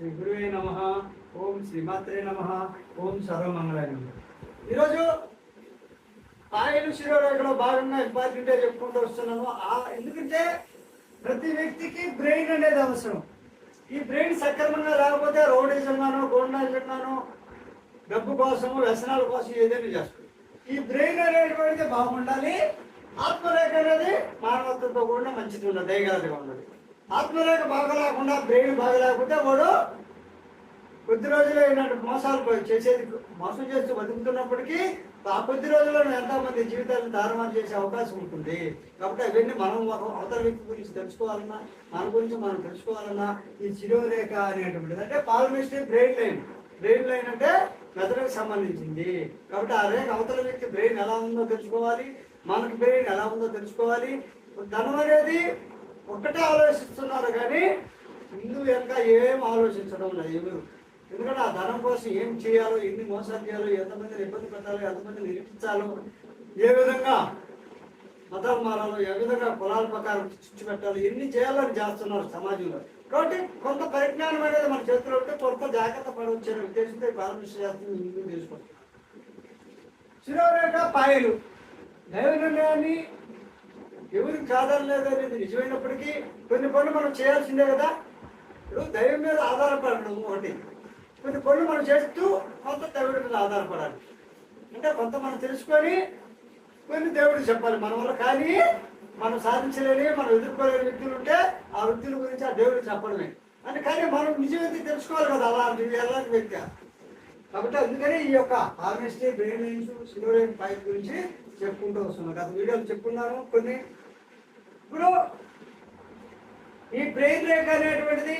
శ్రీ గురువే నమ. ఓం శ్రీమాత్రే నమ. ఓం సర్వమంగళ నమ ఈరోజు ఆయన శిరోరేఖలో భాగంగా ఇంపార్టెంటే చెప్పుకుంటూ వస్తున్నాను. ఆ ఎందుకంటే ప్రతి వ్యక్తికి బ్రెయిన్ అనేది అవసరం. ఈ బ్రెయిన్ సక్రమంగా లేకపోతే రౌడీజంగానో గోండాజంగానో డబ్బు కోసం వ్యసనాల కోసం ఏదైనా చేస్తుంది ఈ బ్రెయిన్ అనేటువంటిది బాగుండాలి. ఆత్మరేఖ అనేది మానవత్వంతో కూడా మంచిది ఉన్నది దయగలదిగా ఉన్నది. ఆత్మరేఖ బాగా లేకుండా బ్రెయిన్ బాగా లేకపోతే వాడు కొద్ది రోజులు ఇలాంటి మోసాలు చేసేది మోసం చేస్తూ బతుకుతున్నప్పటికీ ఆ కొద్ది రోజుల్లో ఎంతమంది జీవితాలను దారుణం చేసే అవకాశం ఉంటుంది. కాబట్టి అవన్నీ మనం అవతల వ్యక్తి గురించి తెలుసుకోవాలన్నా మన గురించి మనం తెలుసుకోవాలన్నా ఈ శిరోరేఖ అనేటువంటిది. అంటే palmistry brain line. Brain line అంటే మెదడుకు సంబంధించింది. కాబట్టి ఆ రేఖ అవతల వ్యక్తి బ్రెయిన్ ఎలా ఉందో తెలుసుకోవాలి మనకి బ్రెయిన్ ఎలా ఉందో తెలుసుకోవాలి. ధనం అనేది ఒక్కటే ఆలోచిస్తున్నారు కానీ ఇందు వెనక ఏం ఆలోచించడం లేదు. ఎవరు ఎందుకంటే ఆ ధనం కోసం ఏం చేయాలో ఎన్ని మోసాలు చేయాలో ఎంతమందిని ఇబ్బంది పెట్టాలో ఎంతమందిని నిరూపించాలో ఏ విధంగా మతాలు మారాలో ఏ విధంగా కులాల ప్రకారం చిచ్చు పెట్టాలో ఎన్ని చేయాలని చేస్తున్నారు సమాజంలో. కాబట్టి కొంత పరిజ్ఞానం అనేది మన చేతిలో ఉంటే కొంత జాగ్రత్త పడవచ్చు ఉద్దేశంతో ఈ పాలన శాస్త్రం శిరోరేఖ పాయలు. దైవ నిర్ణయాన్ని ఎవరికి కాదనలేదు అనేది నిజమైనప్పటికీ కొన్ని పనులు మనం చేయాల్సిందే కదా. ఇప్పుడు దైవం మీద ఆధారపడడం ఒకటి. కొన్ని పనులు మనం చేస్తూ కొంత దేవుడి మీద ఆధారపడాలి. అంటే కొంత మనం తెలుసుకొని కొన్ని దేవుడికి చెప్పాలి. మన వల్ల కానీ మనం సాధించలేని మనం ఎదుర్కోలేని వ్యక్తులు ఉంటే ఆ వ్యక్తుల గురించి ఆ దేవుడికి చెప్పడమే. అంటే కానీ మనం నిజమైతే తెలుసుకోవాలి కదా అలాంటి ఎలాంటి వ్యక్తి. కాబట్టి అందుకని ఈ యొక్క హార్వెస్ట్ బ్రెయిన్ సిలోరేన్ పైప్ గురించి చెప్పుకుంటూ వస్తున్నాం గత వీడియోలు చెప్పుకున్నాను కొన్ని ఇప్పుడు ఈ బ్రెయిన్ రేఖ అనేటువంటిది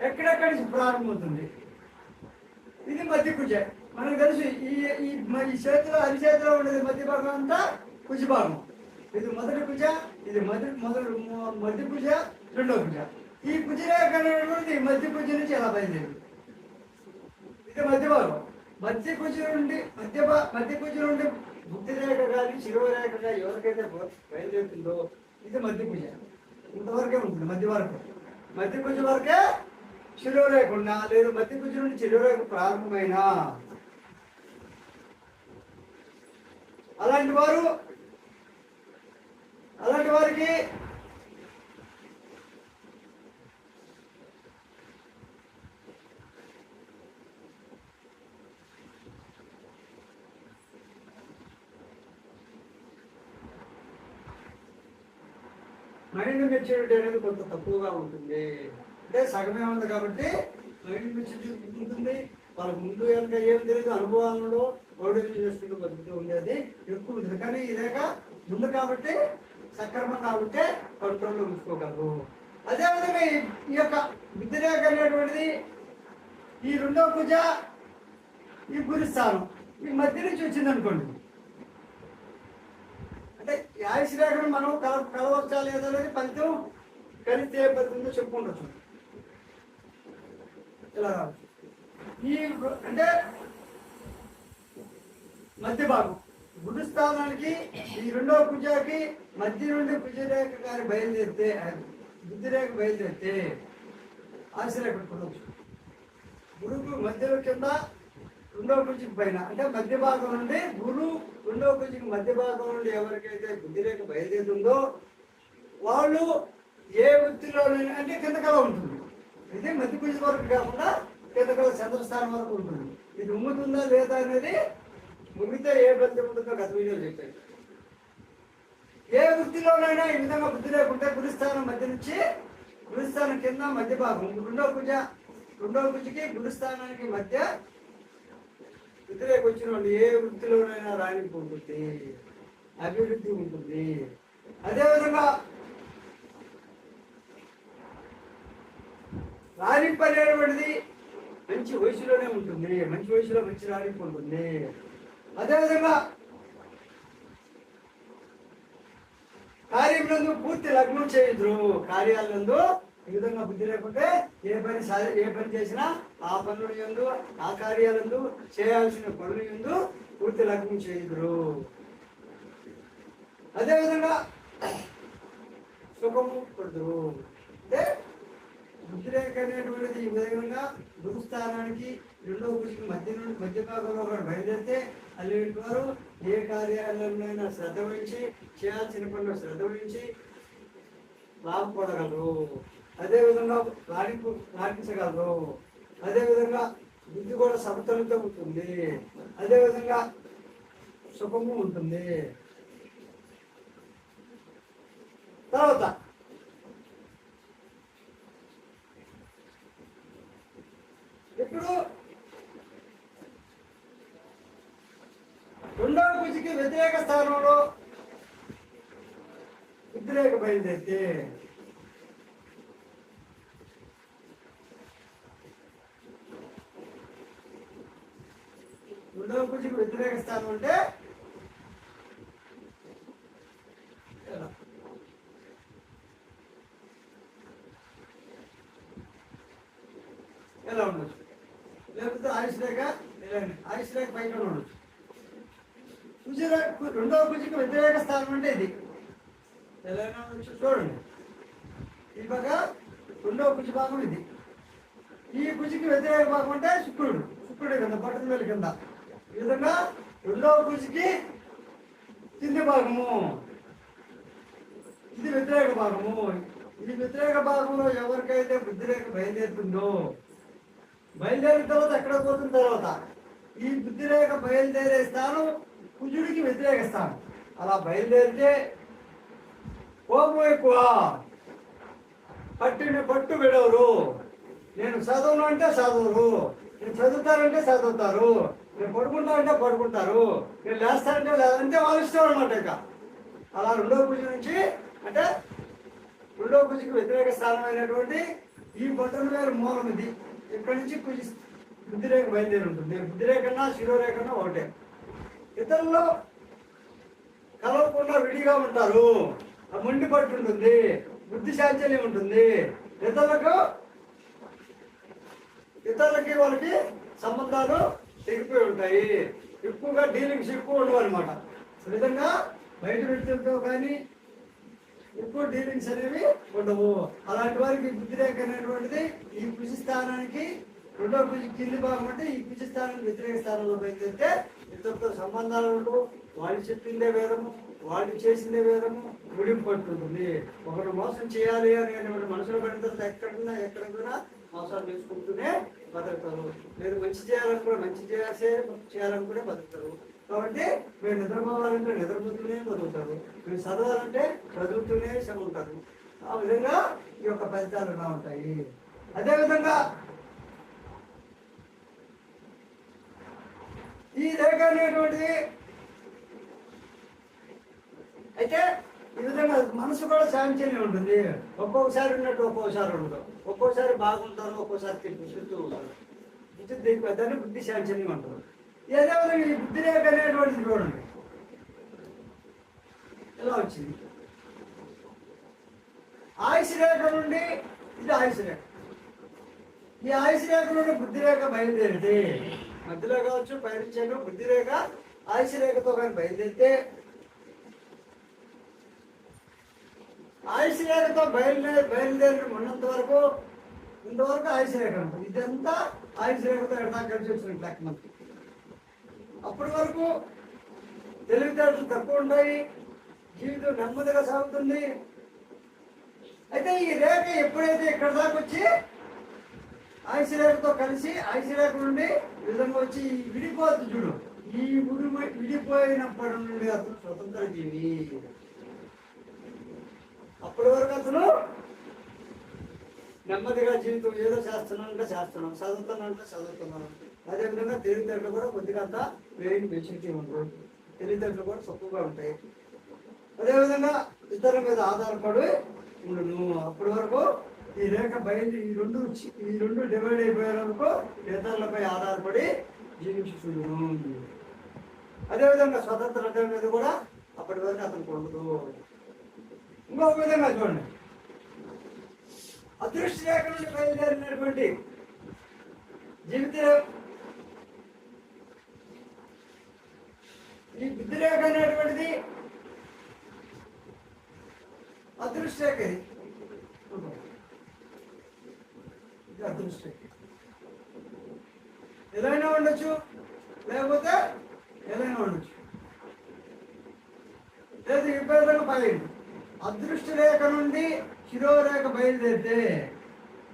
ఎక్కడెక్కడి నుంచి ప్రారంభమవుతుంది? ఇది మధ్య కుజ. మనకు తెలుసు ఈ ఈ మ- ఈ చేతిలో అరి చేతిలో ఉండేది మధ్య భాగం అంతా కుజ భాగం. ఇది మొదటి కుజ ఇది మొదటి మొదటి మధ్య కుజ రెండో కుజ. ఈ కుజ రేఖ అనేటువంటిది మధ్య కుజ నుంచి ఎలా బయలుదేరింది? ఇది మధ్య భాగం. మధ్య కుజుల నుండి మధ్య మధ్య కుజుల నుండి బుద్ధి రేఖ కానీ శిరవ రేఖ కానీ ఎవరికైతే బయలుదేరుతుందో ఇది మధ్య కుజ ఇంతవరకే ఉంటుంది మధ్య వరకు. మధ్య కుజ వరకే శిరోరేఖ ఉన్నా లేదు మధ్య కుజ నుండి శిరోరేఖ ప్రారంభమైన. అలాంటి వారు అలాంటి వారికి మైండ్ మెచ్యూరిటీ అనేది కొంత తక్కువగా ఉంటుంది. అంటే సగమే ఉంది కాబట్టి మైండ్ మెచ్యూరిటీ ఉంటుంది వాళ్ళకి ముందు వెనక ఏం తెలియదు అనుభవాలలో ఓడియం చేసుకుంటూ బతుకుతూ ఉండేది ఎక్కువ ఉంటుంది కానీ ఇదేక ముందు కాబట్టి సక్రమంగా ఉంటే కంట్రోల్లో ఉంచుకోగలరు. అదేవిధంగా ఈ- యొక్క విద్యరేఖ అనేటువంటిది ఈ రెండో పూజ ఈ గురిస్థానం. ఈ మధ్య నుంచి వచ్చింది అనుకోండి అంటే ఆయుష్ రేఖను మనం కల కలవచ్చా లేదా అనేది ఫలితం కలిస్తే ఫలితంతో చెప్పుకుండొచ్చు ఇలా ఈ అంటే మధ్య భాగం గుడి స్థానానికి ఈ రెండవ పూజకి మధ్య నుండి కుజరేఖ గారి బయలుదేరితే బుద్ధిరేఖ బయలుదేరితే బయలుదేరితే ఆశరేఖ పెట్టుకోవచ్చు గురువు మధ్యలో కింద రెండో కుజికి పైన. అంటే మధ్య భాగం నుండి గురు రెండో కుజికి మధ్య భాగం నుండి ఎవరికైతే బుద్ధి రేఖ బయలుదేరుతుందో వాళ్ళు ఏ వృత్తిలోనైనా అంటే కిందకల ఉంటుంది. ఇది మధ్య కుజి వరకు కాకుండా కిందకల చంద్రస్థానం వరకు ఉంటుంది. ఇది ఉమ్ముతుందా లేదా అనేది ముగితే ఏ బలం ఉంటుందో గత వీడియోలో చెప్పాను ఏ వృత్తిలోనైనా ఈ విధంగా బుద్ధి లేకుంటే గురుస్థానం మధ్య నుంచి గురుస్థానం కింద మధ్య భాగం. రెండో కుజ రెండో కుజకి గురుస్థానానికి మధ్య వ్యతిరేక వచ్చిన వాళ్ళు ఏ వృత్తిలోనైనా రాణింపు ఉంటుంది అభివృద్ధి ఉంటుంది. అదేవిధంగా రాణింపు అనేటువంటిది మంచి వయసులోనే ఉంటుంది. మంచి వయసులో మంచి రాణింపు ఉంటుంది అదేవిధంగా కార్యములందు పూర్తి లగ్నం చేయదురు. కార్యాలందు ఈ విధంగా బుద్ధి లేకుంటే ఏ పని ఏ పని చేసినా ఆ పనులు ఎందు ఆ కార్యాలందు చేయాల్సిన పనులు ఎందు పూర్తి లగ్నం చేయుదురు. అదేవిధంగా సుఖము పడుదురు అంటే బుద్ధి ఈ విధంగా గురుస్థానానికి రెండో కుషికి మధ్య నుండి మధ్య భాగంలో ఒకటి బయలుదేరితే అల్లుడి వారు ఏ కార్యాలయంలో శ్రద్ధ వహించి చేయాల్సిన పనులు శ్రద్ధ వహించి లాభపడగలరు. అదేవిధంగా రాణింపు రాణించగలరు అదేవిధంగా బుద్ధి కూడా సమతుల్యత ఉంటుంది అదేవిధంగా సుఖము ఉంటుంది. తర్వాత ఇప్పుడు రెండవ పూజకి వ్యతిరేక స్థానంలో వ్యతిరేక బయలుదేరితే రెండవ పూజకి వ్యతిరేక స్థానం అంటే ఎలా? ఎలా ఉండొచ్చు లేకపోతే ఆయుష్ రేఖ ఆయుష్ రేఖ పైన ఉండొచ్చు. కుజర రెండవ కుజికి వ్యతిరేక స్థానం అంటే ఇది. తెలంగాణ నుంచి చూడండి. ఈ పక్క రెండవ కుజి భాగం ఇది. ఈ కుజికి వ్యతిరేక భాగం అంటే శుక్రుడు. శుక్రుడు కింద పట్టుదల కింద. ఈ విధంగా రెండవ కుజికి కింది భాగము. ఇది వ్యతిరేక భాగము. ఈ వ్యతిరేక భాగంలో ఎవరికైతే వ్యతిరేక బయలుదేరుతుందో బయలుదేరిన తర్వాత ఎక్కడ పోతున్న తర్వాత ఈ బుద్ధిరేఖ బయలుదేరే స్థానం కుజుడికి వ్యతిరేక స్థానం. అలా బయలుదేరితే కోపం ఎక్కువ. పట్టిని పట్టు విడవరు. నేను చదవను అంటే చదవరు నేను చదువుతానంటే చదువుతారు. నేను పడుకుంటానంటే పడుకుంటారు. నేను లేస్తానంటే లేదంటే వాళ్ళు ఇష్టం అనమాట ఇక. అలా రెండో కుజు నుంచి అంటే రెండో కుజుకి వ్యతిరేక స్థానమైనటువంటి ఈ బొట్టల వేరు మూలం ఇది. ఇక్కడి నుంచి బుద్ధిరేఖ బయలుదేరి ఉంటుంది బుద్ధిరేఖన్నా శిరోరేఖన్నా ఒకటే. ఇతరుల్లో కలవకుండా విడిగా ఉంటారు. ఆ మొండి పట్టు ఉంటుంది. బుద్ధి శాంచల్యం ఉంటుంది. ఇతరులకు ఇతరులకి వాళ్ళకి సంబంధాలు తెగిపోయి ఉంటాయి. ఎక్కువగా డీలింగ్స్ ఎక్కువ ఉండవు అనమాట విధంగా బయట వ్యక్తులతో కానీ ఎక్కువ డీలింగ్స్ అనేవి ఉండవు. అలాంటి వారికి ఈ అనేటువంటిది ఈ కృషి స్థానానికి రెండో కృషి కింది భాగం అంటే ఈ కృషి స్థానానికి వ్యతిరేక స్థానంలో బయలుదేరితే ఇతరులతో సంబంధాలు ఉండవు. వాళ్ళు చెప్పిందే వేదము వాళ్ళు చేసిందే వేదము ముడింపు పట్టుకుంటుంది. ఒకరు మోసం చేయాలి అని అనేటువంటి మనసులో పడిన తర్వాత ఎక్కడున్నా ఎక్కడున్నా మోసాలు చేసుకుంటూనే బతుకుతారు. లేదు మంచి చేయాలనుకున్నా మంచి చేయాల్సే చేయాలనుకునే బతుకుతారు. కాబట్టి మీరు నిద్రపోవాలంటే నిద్రపోతూనే బతుకుతారు మీరు చదవాలంటే చదువుతూనే చదువుతారు. ఆ విధంగా ఈ యొక్క ఫలితాలు ఎలా ఉంటాయి? అదేవిధంగా ఈ రేఖ అనేటువంటిది అయితే ఈ విధంగా మనసు కూడా శాంతిని ఉంటుంది. ఒక్కొక్కసారి ఉన్నట్టు ఒక్కొక్కసారి ఉండదు. ఒక్కోసారి బాగుంటారు ఒక్కోసారి తిప్పి చుట్టూ ఉంటారు. ఇది దీని దాన్ని బుద్ధి శాంతిని ఉంటారు ఏదో ఈ బుద్ధి రేఖ అనేటువంటిది చూడండి ఎలా వచ్చింది? ఆయుష్ రేఖ నుండి ఇది ఆయుష్ రేఖ. ఈ ఆయుష్ రేఖ నుండి బుద్ధి రేఖ బయలుదేరితే మధ్యలో కావచ్చు పైనుంచాను బుద్ధి రేఖ ఆయుష్ రేఖతో కానీ బయలుదేరితే ఆయుష్ రేఖతో బయలుదేరి బయలుదేరి ఉన్నంత వరకు ఇంతవరకు ఆయుష్ రేఖ ఉంటుంది. ఇదంతా ఆయుష్ రేఖతో ఎడతా కలిసి వచ్చినట్టు లెక్క మనకి. అప్పటి వరకు తెలివితేటలు తక్కువ ఉంటాయి జీవితం నెమ్మదిగా సాగుతుంది. అయితే ఈ రేఖ ఎప్పుడైతే ఇక్కడ దాకా వచ్చి ఆయుష రేఖతో కలిసి ఆయుష రేఖ నుండి విధంగా వచ్చి విడిపోతుంది చూడు. ఈ విడి విడిపోయినప్పటి నుండి అతను స్వతంత్ర జీవి. అప్పటి వరకు అతను నెమ్మదిగా జీవితం ఏదో చేస్తున్నానంటే చేస్తున్నాం చదువుతున్నానంటే చదువుతున్నాను అదేవిధంగా తెలివితేటలు కూడా కొద్దిగా అంతా వేరే మెచ్యూరిటీ ఉండదు తెలివితేటలు కూడా తక్కువగా ఉంటాయి. అదేవిధంగా ఇతరుల మీద ఆధారపడి ఉండును. అప్పటి వరకు ఈ రేఖ బయలు ఈ రెండు ఈ రెండు డివైడ్ అయిపోయే వరకు ఇతరులపై ఆధారపడి జీవించుచుండును అదేవిధంగా స్వతంత్రత మీద కూడా అప్పటి వరకు అతనికి ఉండదు. ఇంకొక విధంగా చూడండి. అదృష్టి రేఖ నుండి బయలుదేరినటువంటి జీవిత ఈ బుద్ధి రేఖ అనేటువంటిది అదృష్ట రేఖ ఇది ఇది అదృష్ట రేఖ ఎలా అయినా ఉండొచ్చు లేకపోతే ఎలా అయినా ఉండొచ్చు లేదు విపరీతంగా పైన అదృష్ట రేఖ కిరోరేఖ శిరోరేఖ బయలుదేరితే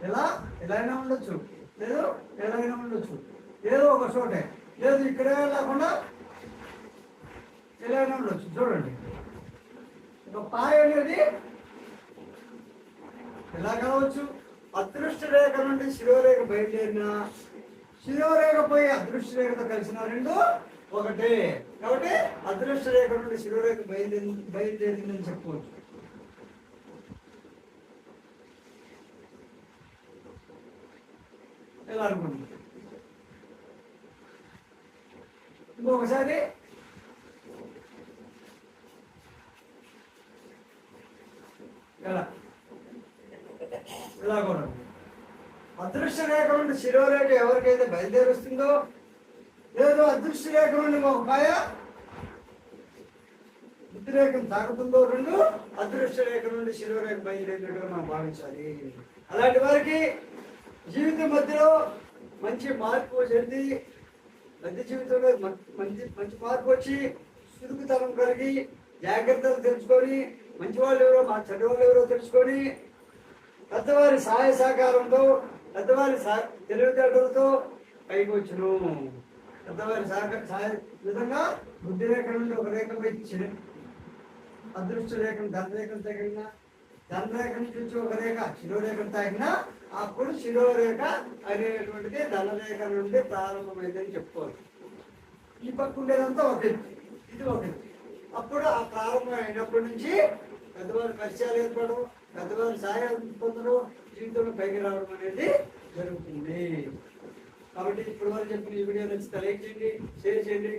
ఎలా? ఎలా అయినా ఉండొచ్చు. లేదు ఎలా అయినా ఉండొచ్చు. ఏదో ఒక చోటే. లేదు ఇక్కడే లేకుండా ఎలా అయినా ఉండొచ్చు. చూడండి. ఒక పాయ అనేది ఎలా కావచ్చు? అదృష్ట రేఖ నుండి శిరోరేఖ బయలుదేరిన శిరోరేఖ పోయి అదృష్ట రేఖతో కలిసిన రెండు ఒకటే. కాబట్టి అదృష్ట రేఖ నుండి శిరోరేఖ బయలుదేరి బయలుదేరిందని చెప్పుకోవచ్చు ఎలా అనుకుంటున్నాం ఇంకొకసారి. ఎలా? ఇలా కూడా అదృశ్య రేఖ నుండి శిరోరేఖ ఎవరికైతే బయలుదేరుస్తుందో లేదో అదృశ్య రేఖ నుండి ఒక కాయ వ్యతిరేకం తాకుతుందో రెండు అదృశ్య రేఖ నుండి శిరోరేఖ బయలుదేరినట్టుగా మనం భావించాలి. అలాంటి వారికి జీవితం మధ్యలో మంచి మార్పు చెంది మధ్య జీవితంలో మంచి మంచి మార్పు వచ్చి చురుకుతనం కలిగి జాగ్రత్తలు తెలుసుకొని మంచి వాళ్ళు ఎవరో మా చెడ్డ వాళ్ళు ఎవరో తెలుసుకొని పెద్దవారి సహాయ సహకారంతో పెద్దవారి సహ తెలివితేటలతో పైకి వచ్చును. పెద్దవారి సహకార సహాయ విధంగా బుద్ధి రేఖ నుండి ఒక రేఖ వచ్చి అదృష్ట రేఖను ధనరేఖను తగిన ధనరేఖ నుంచి ఒక రేఖ శిరోరేఖను తాగిన అప్పుడు శిరోరేఖ అనేటువంటిది ధనరేఖ నుండి ప్రారంభమైందని చెప్పుకోవచ్చు. ఈ పక్క ఉండేదంతా ఒక ఇది ఒక అప్పుడు ఆ ప్రారంభం అయినప్పటి నుంచి పెద్దవారి పరిచయాలు ఏర్పడడం పెద్దవారి సహాయం పొందడం జీవితంలో పైకి రావడం అనేది జరుగుతుంది. కాబట్టి ఇప్పుడు వరకు చెప్పిన ఈ వీడియో నచ్చితే లైక్ చేయండి షేర్ చేయండి.